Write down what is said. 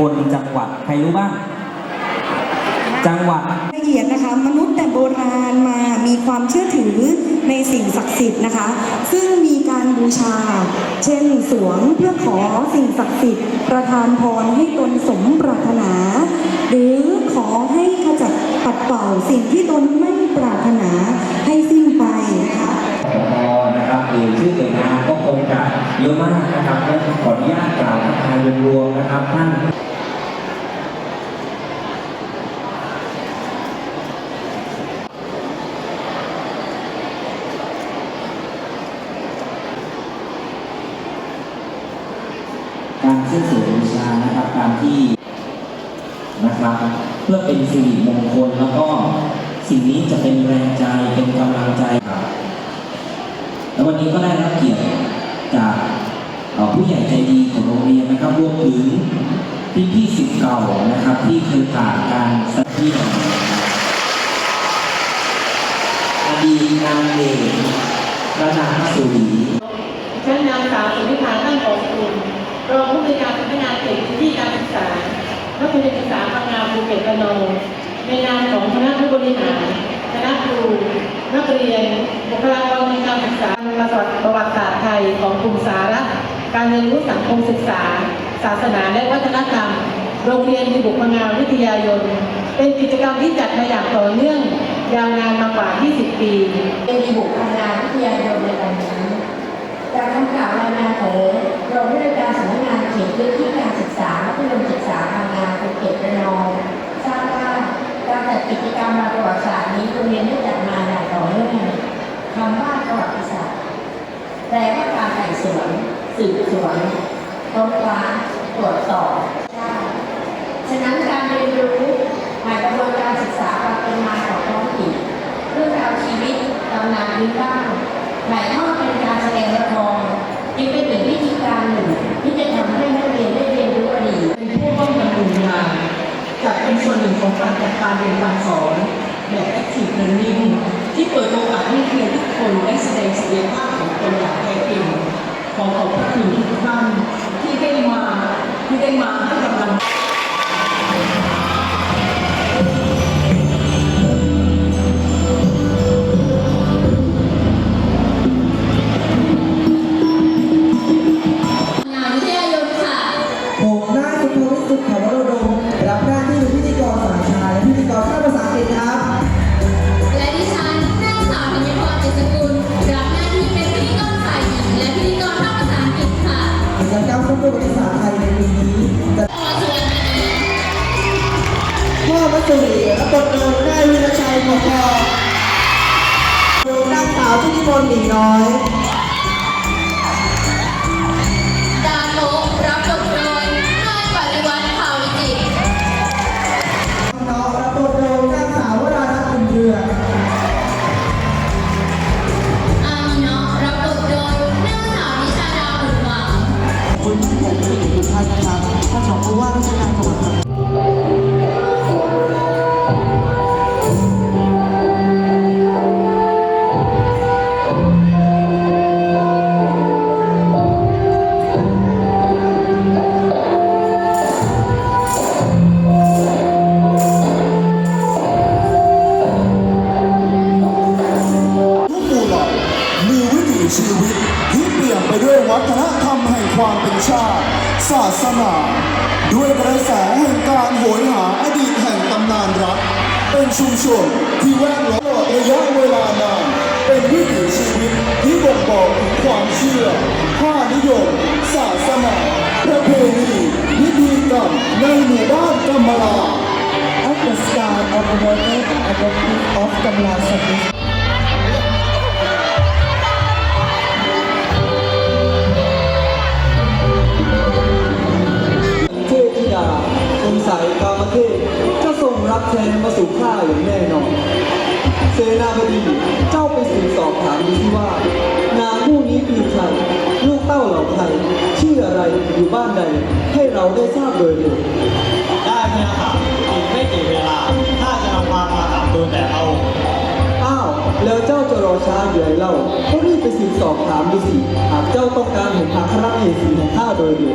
คลจังหวัดใครรู้บ้าง จังหวัดละเอียดนะคะมนุษย์แต่โบราณมามีความเชื่อถือในสิ่งศักดิ์สิทธิ์นะคะ ซึ่งมีการบูชา เช่นสวงเพื่อขอสิ่งศักดิ์สิทธิ์ประทานพรให้ตนสมปรารถนา หรือขอให้ขจัดปัดเป่าสิ่งที่ตนไม่ปรารถนาให้สิ้นไปนะคะพอนะครับหรือชื่อหน่วยงานก็คงจะเยอะมากนะครับและขออนุญาตกล่าวทักทายรวมๆนะครับท่าน การเชื่อเสือบูชานะครับตามที่นะครับ เพื่อเป็นสิริมงคลแล้วก็สิ่งนี้จะเป็นแรงใจเป็นกำลังใจครับแล้ววันนี้ก็ได้รับเกียรติจากผู้ใหญ่ใจดีของโรงเรียนนะครับรวมถึงพี่พี่สิทธิ์เก่านะครับ ที่เคยผ่านการสักที่อดีนางเอกระดับสุรีฉันนางสาวสุนิธาตั้งกองคุณ รองผู้บริการสำนักงานเขตพื้นที่การศึกษาและคุณศึกษาพังงาภูเก็ตระนองในนามของคณะผู้บริหารคณะครู นักเรียน บุคลากรในการศึกษาประวัติศาสตร์ไทยของกลุ่มสาระการเรียนรู้สังคมศึกษา ศาสนาและวัฒนธรรม โรงเรียนมีบุพงงาวิทยายน เป็นกิจกรรมที่จัดมาอย่างต่อเนื่อง ยาวนานมากว่า 20 ปีเป็นมีบุคลากรวิทยายนในวันนี้จากคำกล่าวรายงานของรองผู้ในวยการ สืบสวนค้นคว้าตรวจสอบใช่ฉะนั้นการเรียนรู้หมายกระบวนการศึกษาความเป็นมาของท้องถิ่นเรื่องราวชีวิตตำนานพื้นบ้านหมายทอดเป็นการแสดงละครจึงเป็นอีกวิธีการหนึ่ง ที่จะทำให้นักเรียนได้เรียนรู้อดีตเป็นผู้ร่วมดำเนินงานจัดเป็นส่วนหนึ่งของการจัดการเรียนการสอนแบบ active learning ที่เปิดโอกาสให้นักเรียนทุกคนได้แสดงศักยภาพของตนอย่างแท้จริง ขอขอบพระคุณทุกท่าน กรรมประวัติศาไทยในปีนี้พ่อมัสุรีและบทโดยนายวิรชัยหมอกพอดูนางสาวชุติพลหมีน้อย ชีวิต ที่เปลี่ยนไปด้วยวัฒนธรรมแห่งความเป็นชาติ ศาสนา ด้วยกระแสแห่งการโหยหาอดีตแห่งตำนานรัก เป็นชุมชนที่แวดล้อมระยะเวลานานเป็นวิถีชีวิตที่บ่งบอกถึงความเชื่อค่านิยม ศาสนาประเพณีพิธีกรรมในหมู่บ้านกำมะลา At the start of the water and adoptive of Kamala Service งค์สายกามเทพจะทรงรับแทนมาสู่ข้าอย่างแน่นอน เสนาบดีเจ้าไปสืบสอบถามดูที่ว่า นางผู้นี้คือใครลูกเต้าเหล่าใครชื่ออะไรอยู่บ้านใด ให้เราได้ทราบโดยเร็วได้เนี่ยค่ะอีกไม่กี่เวลาถ้าจะนำความมาถามดูแต่เอาอ้าวแล้วเจ้าจะรอช้าอยู่ไรเล่าก็รีบไปสืบสอบถามดูสิหากเจ้าต้องการเห็นอัครเอสีของข้าโดยเร็ว